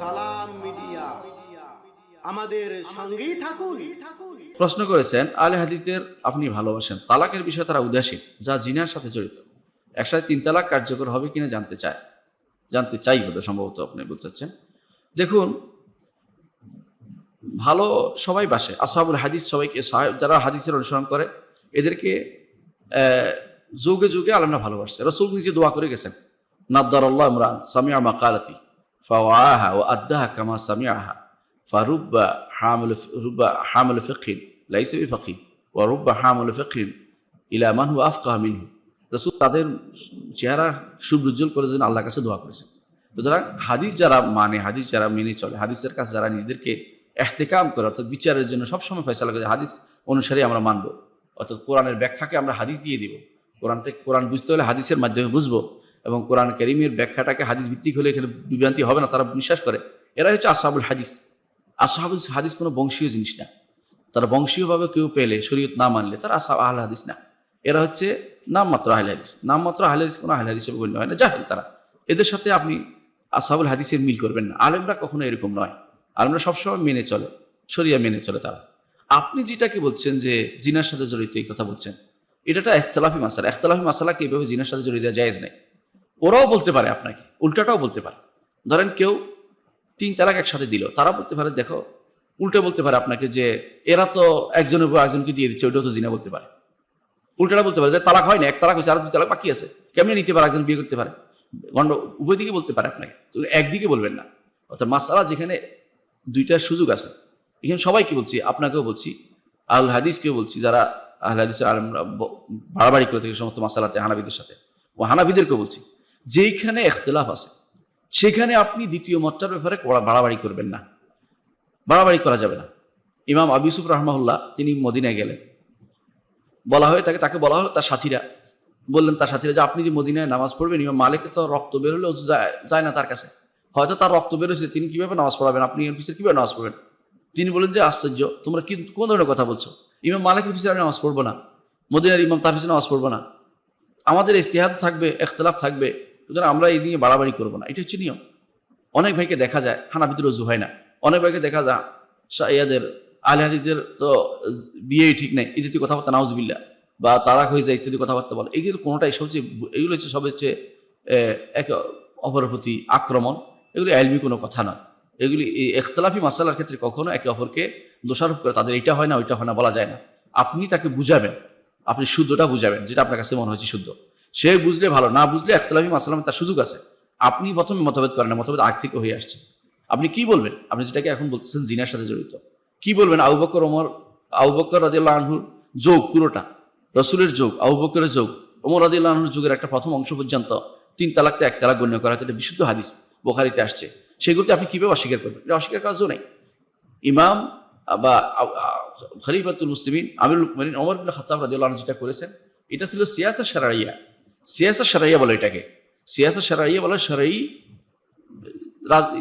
সালাম মিডিয়া। আমাদের সঙ্গেই থাকুন। প্রশ্ন করেছেন, আলে হাদিসদের আপনি ভালোবাসেন। তালাকের বিষয়ে তারা উদাসীন, যা জিনার সাথে জড়িত। একসাথে তিন তালাক কার্যকর হবে কিনা জানতে চায়। জানতে চাই বোধ সম্ভবত আপনি বলতে চাচ্ছেন। দেখুন, ভালো সবাই বাসে। আসাবুল হাদিস সবাইকে যারা হাদিসের অনুসরণ করে, এদেরকে যুগে যুগে আলমরা ভালোবাসছে। রসুল নিজে দোয়া করে গেছেন নাদ্দার আল্লাহ ইমরান সামিয়া মাকালাতি ফাওয়াহা ও আদাহা কামা সামিয়াহা ফারুব্বা হামুল রুব্বা হামুল ফিকিন লাইসে ফকিন ও রুব্বা হামুল ফিকিন ইলা মানহু আফকাহ মিনহু রসুল তাদের চেহারা সুব্রুজ্জ্বল করে যেন আল্লাহর কাছে দোয়া করেছেন। সুতরাং হাদিস যারা মানে হাদিস যারা মেনে চলে, হাদিসের কাছে যারা নিজেদেরকে এহতেকাম করে, অর্থাৎ বিচারের জন্য সবসময় ফয়সালা করে, হাদিস অনুসারে আমরা মানব। অর্থাৎ কোরআনের ব্যাখ্যাকে আমরা হাদিস দিয়ে দিব। কোরআন থেকে, কোরআন বুঝতে হলে হাদিসের মাধ্যমে বুঝব। এবং কোরআন করিমের ব্যাখ্যাটাকে হাদিস ভিত্তিক হলে এখানে বিভ্রান্তি হবে না, তারা বিশ্বাস করে। এরা হচ্ছে আসাবুল হাদিস। আসাহাবুল হাদিস কোনো বংশীয় জিনিস না। তারা বংশীয়ভাবে কেউ পেলে, শরীয়ত না মানলে, তারা আসা আহল হাদিস না। এরা হচ্ছে নামমাত্র আহলে হাদিস। নামমাত্র আহলে হাদিস কোনো আহলে হাদিস হিসেবে গণ্য হয় না। জাহেল তারা। এদের সাথে আপনি আসাবুল হাদিসের মিল করবেন না। আলেমরা কখনো এরকম নয়। আলেমরা সবসময় মেনে চলে, শরিয়া মেনে চলে তারা। আপনি যেটাকে বলছেন যে জিনার সাথে জড়িত এই কথা বলছেন এটা একটা একতলাফি মাসালা। একতলাফি মাসালাকে এইভাবে জিনার সাথে জড়িয়ে দেওয়া জায়েজ নেই। ওরাও বলতে পারে আপনাকে, উল্টাটাও বলতে পারে। ধরেন কেউ তিন তালাক একসাথে দিল তারা বলতে পারে, দেখো, উল্টে বলতে পারে আপনাকে যে এরা তো একজনের উপর একজনকে দিয়ে দিচ্ছে, ওইটাও তো জিনা বলতে পারে। উল্টাটা বলতে পারে, যে তালাক হয় না এক তালাক হয়েছে, আর দুই তালাক বাকি আছে, কেমনি নিতে পারে একজন বিয়ে করতে পারে? গণ্ড উভয় দিকে বলতে পারে আপনাকে, তো একদিকে বলবেন না। অর্থাৎ মাসালা যেখানে দুইটার সুযোগ আছে, এখানে সবাইকে বলছি, আপনাকেও বলছি আল হাদিসকেও বলছি, যারা আল হাদিসের বাড়াবাড়ি করে থাকে সমস্ত মাসালাতে হানাবিদের সাথে, ও হানাবিদেরকেও বলছি। যেইখানে এখতলাফ আছে, সেখানে আপনি দ্বিতীয় মতটার ব্যাপারে বাড়াবাড়ি করবেন না। বাড়াবাড়ি করা যাবে না। ইমাম আবু ইউসুফ রহমাহুল্লাহ, তিনি মদিনায় গেলেন। বলা হয় তাকে তাকে বলা হলো তার সাথীরা। বললেন তার সাথীরা, যে আপনি যে মদিনায় নামাজ পড়বেন, ইমাম মালিকে তো রক্ত বের হলেও যায় না তার কাছে। হয়তো তার রক্ত বেরোছে তিনি কীভাবে নামাজ পড়াবেন? আপনি এর পিছিয়ে কীভাবে নামাজ পড়বেন? তিনি বলেন যে, আশ্চর্য, তোমরা কি কোন ধরনের কথা বলছো? ইমাম মালিকের পিছিয়ে আমি নামাজ পড়ব না। মদিনার ইমাম তার পিছনে নামাজ পড়ব না। আমাদের ইস্তেহাদ থাকবে, এখতলাফ থাকবে। সুতরাং আমরা এই নিয়ে বাড়াবাড়ি করব না। এটা হচ্ছে নিয়ম। অনেক ভাইকে দেখা যায় হানাফিতে রজু হয় না। অনেক ভাইকে দেখা যায় ইয়াদের আলে হাদিদের তো বিয়েই ঠিক নেই এই জাতীয় কথাবার্তা নাউজবিল্লা বা তারাক হয়ে যায় ইত্যাদি কথাবার্তা বলে। এগুলো কোনোটাই সবচেয়ে এগুলো হচ্ছে সব হচ্ছে আহ, একে অপরের প্রতি আক্রমণ। এগুলি আলমি কোনো কথা নয়। এগুলি এই এখতলাফি মাসালার ক্ষেত্রে কখনো একে অপরকে দোষারোপ করে তাদের এটা হয় না ওইটা হয় না বলা যায় না। আপনি তাকে বুঝাবেন। আপনি শুদ্ধটা বুঝাবেন যেটা আপনার কাছে মনে হচ্ছে শুদ্ধ। সে বুঝলে ভালো, না বুঝলে এখতলাফি মাসালামে তার সুযোগ আছে। আপনি প্রথমে মতভেদ করেন মতভেদ আগ থেকে হয়ে আসছে। আপনি কি বলবেন? আপনি যেটাকে এখন বলতেছেন জিনার সাথে জড়িত। কি বলবেন? আবু বকর, ওমর, আবু বকর রাদিয়াল্লাহু আনহুর যোগ, পুরোটা। রসুলের যোগ, আবু বকরের যোগ, ওমর রাদিয়াল্লাহু আনহুর যুগের একটা প্রথম অংশ পর্যন্ত তিন তালাকতে এক তালাক গণ্য করা হয়তো এটা বিশুদ্ধ হাদিস, বোখারিতে আসছে। সেগুলোতে আপনি কীভাবে অস্বীকার করবেন? এটা অস্বীকার করার জন্য নেই। ইমাম বা খলিফাতুল মুসলিমিন, আমিরুল মুমিনিন, ওমর বিন খাত্তাব রাদিয়াল্লাহু আনহু যেটা করেছেন, এটা ছিল সিয়াসা শারাইয়া সিয়াসা শারাইয়া বলে এটাকে। সিয়াসা শারাইয়া বলে শারাই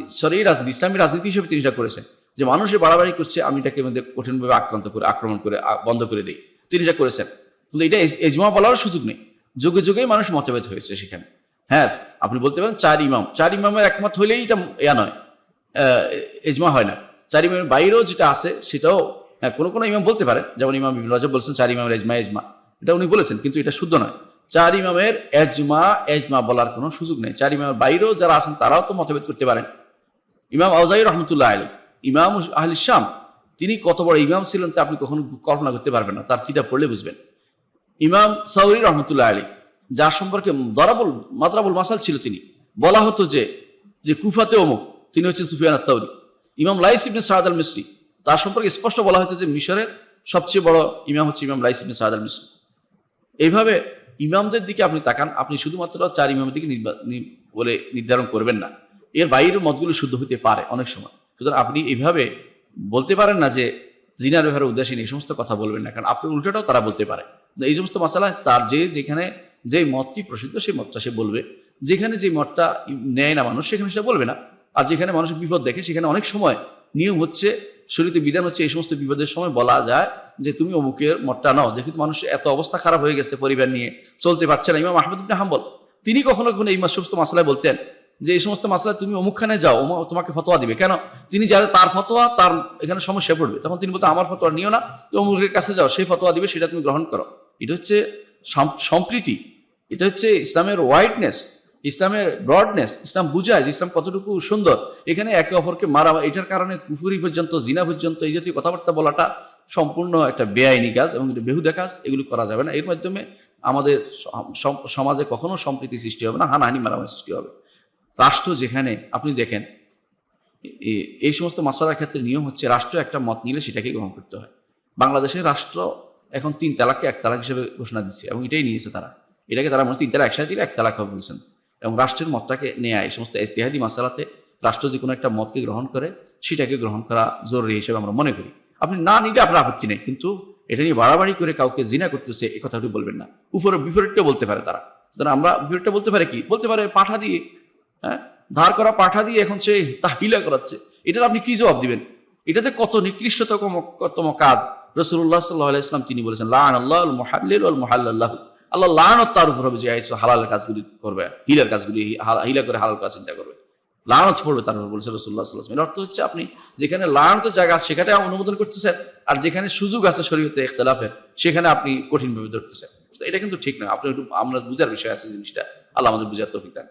সরাই রাজনীতি ইসলামী রাজনীতি হিসেবে তিনি এটা করেছেন, যে মানুষের বাড়াবাড়ি করছে, আমি এটাকে মধ্যে কঠিনভাবে আক্রান্ত করে, আক্রমণ করে বন্ধ করে দিই। তিনি এটা করেছেন। কিন্তু এটা এজ- এজমা বলার সুযোগ নেই। যুগে যুগেই মানুষ মতভেদ হয়েছে সেখানে। হ্যাঁ আপনি বলতে পারেন চার ইমাম। চার ইমামের একমত হইলেই এটা ইয়া নয় এজমা হয় না। চার ইমামের বাইরেও যেটা আছে সেটাও হ্যাঁ কোনো কোনো ইমাম বলতে পারে যেমন ইমাম রাজব বলছেন, চার ইমামের এজমা এজমা। এটা উনি বলেছেন, কিন্তু এটা শুদ্ধ নয়। চার ইমামের এজমা এজমা বলার কোনো সুযোগ নেই। চার ইমামের বাইরেও যারা আছেন, তারাও তো মতভেদ করতে পারেন। ইমাম আউজাই রহমতুল্লাহ আলী ইমাম আহল শাম, তিনি কত বড় ইমাম ছিলেন তা আপনি কখনো কল্পনা করতে পারবেন না। তার কিতাব পড়লে বুঝবেন। ইমাম সাউরি রহমতুল্লাহ আলী যার সম্পর্কে দরাবুল, মাদ্রাবুল মাসাল ছিল তিনি। বলা হতো যে যে কুফাতে অমুক, তিনি হচ্ছেন সুফিয়ান আত্মাউরি ইমাম লাইস ইবনে সাহাদ আল মিসরি তার সম্পর্কে স্পষ্ট বলা হতো যে মিশরের সবচেয়ে বড় ইমাম হচ্ছে ইমাম লাইস ইবনে সাহাদ আল মিসরি এইভাবে ইমামদের দিকে আপনি তাকান, আপনি শুধুমাত্র চার ইমামের দিকে বলে নির্ধারণ করবেন না। এর বাইরের মতগুলো শুদ্ধ হতে পারে অনেক সময়। সুতরাং আপনি এইভাবে বলতে পারেন না যে জিনার ব্যাপারে উদাসীন, এই সমস্ত কথা বলবেন না, কারণ আপনি উল্টোটাও তারা বলতে পারে। এই সমস্ত মশালা তার যে যেখানে যে মতটি প্রসিদ্ধ সেই মতটা সে বলবে। যেখানে যে মতটা নেয় না মানুষ, সেখানে সেটা বলবে না। আর যেখানে মানুষ বিপদ দেখে, সেখানে অনেক সময় নিয়ম হচ্ছে শরীরে বিধান হচ্ছে এই সমস্ত বিপদের সময় বলা যায় যে তুমি অমুকের মতটা নাও। দেখি তো মানুষের এত অবস্থা খারাপ হয়ে গেছে পরিবার নিয়ে, চলতে পারছে না। ইমাম আহমদ ইবনে হাম্বল, তিনি কখনো কখনো এই সমস্ত মশলায় বলতেন যে এই সমস্ত মাসলা তুমি অমুকখানে যাও তোমাকে ফতোয়া দিবে। কেন? তিনি যারা তার ফতোয়া, তার এখানে সমস্যা পড়বে। তখন তিনি বলতে আমার ফতোয়া নিও না, তো অমুকের কাছে যাও, সেই ফতোয়া দিবে, সেটা তুমি গ্রহণ করো। এটা হচ্ছে সম্প্রীতি। এটা হচ্ছে ইসলামের ওয়াইডনেস ইসলামের ব্রডনেস ইসলাম বুঝায় যে ইসলাম কতটুকু সুন্দর। এখানে একে অপরকে মারা, এটার কারণে কুফুরি পর্যন্ত, জিনা পর্যন্ত, এই জাতীয় কথাবার্তা বলাটা সম্পূর্ণ একটা বেআইনি কাজ এবং বেহুদা কাজ, এগুলো করা যাবে না। এর মাধ্যমে আমাদের সম- সম- সমাজে কখনো সম্প্রীতি সৃষ্টি হবে না, হানাহানি, মারামারি সৃষ্টি হবে। রাষ্ট্র যেখানে, আপনি দেখেন এই সমস্ত মশলার ক্ষেত্রে নিয়ম হচ্ছে রাষ্ট্র একটা মত নিলে সেটাকে গ্রহণ করতে হয়। বাংলাদেশের রাষ্ট্র এখন তিন তালাককে এক তালাক হিসেবে ঘোষণা দিচ্ছে এবং এটাই নিয়েছে তারা। এটাকে তারা মনে তিন তালাক, একসাথে দিলে এক তালাক হবে বলছেন। এবং রাষ্ট্রের মতটাকে নেয়া এই সমস্ত ইস্তেহাদি মাসালাতে রাষ্ট্র যদি কোনো একটা মতকে গ্রহণ করে, সেটাকে গ্রহণ করা জরুরি হিসেবে আমরা মনে করি। আপনি না নিলে আপনার আপত্তি নেই, কিন্তু এটা নিয়ে বাড়াবাড়ি করে কাউকে জিনা করতেছে এই কথাটি বলবেন না। উপরে বিপরীতটা বলতে পারে তারা। সুতরাং আমরা বিপরীতটা বলতে পারে কি? বলতে পারে পাঠা দিয়ে হ্যাঁ? ধার করা পাঠা দিয়ে এখন সে তাহিলা করাচ্ছে। এটার আপনি কি জবাব দিবেন? এটা যে কত নিকৃষ্টতম তম কাজ। রসুল্লাহ সাল্লাহ ইসলাম তিনি বলেছেন লান আল্লাহ মহাল্লাহ আল্লাহ লানত তার উপর হবে যে আইসো হালাল কাজগুলি করবে, হিলার কাজগুলি হিলা করে হালাল কাজ চিন্তা করবে। লানত পড়বে তার উপর বলছে রসুল্লাহ সাল্লাহ এর অর্থ হচ্ছে আপনি যেখানে লানতের জায়গা আছে, সেখানে অনুমোদন করতেছেন, আর যেখানে সুযোগ আছে শরীয়তে ইখতলাফের, সেখানে আপনি কঠিনভাবে ধরতেছেন। এটা কিন্তু ঠিক না। আপনি একটু আমরা বুঝার বিষয় আছে জিনিসটা। আল্লাহ আমাদের বুঝার তৌফিক দান।